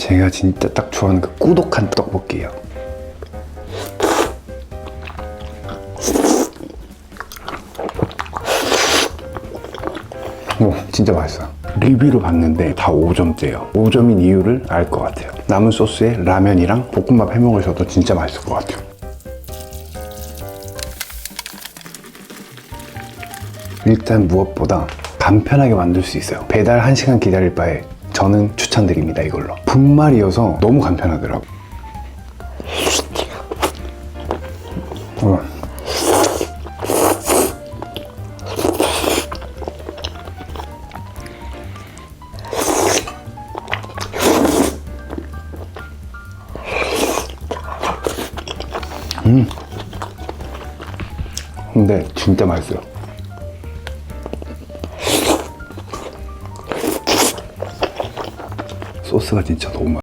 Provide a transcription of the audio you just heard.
제가 진짜 딱 좋아하는 그 꾸덕한 떡볶이에요. 오, 진짜 맛있어. 리뷰로 봤는데 다 5점째예요. 5점인 이유를 알 것 같아요. 남은 소스에 라면이랑 볶음밥 해 먹으셔도 진짜 맛있을 것 같아요. 일단 무엇보다 간편하게 만들 수 있어요. 배달 1시간 기다릴 바에 저는 추천드립니다, 이걸로. 분말이어서 너무 간편하더라고. 어. 음. 근데 진짜 맛있어요. 소스가 진짜 너무 맛.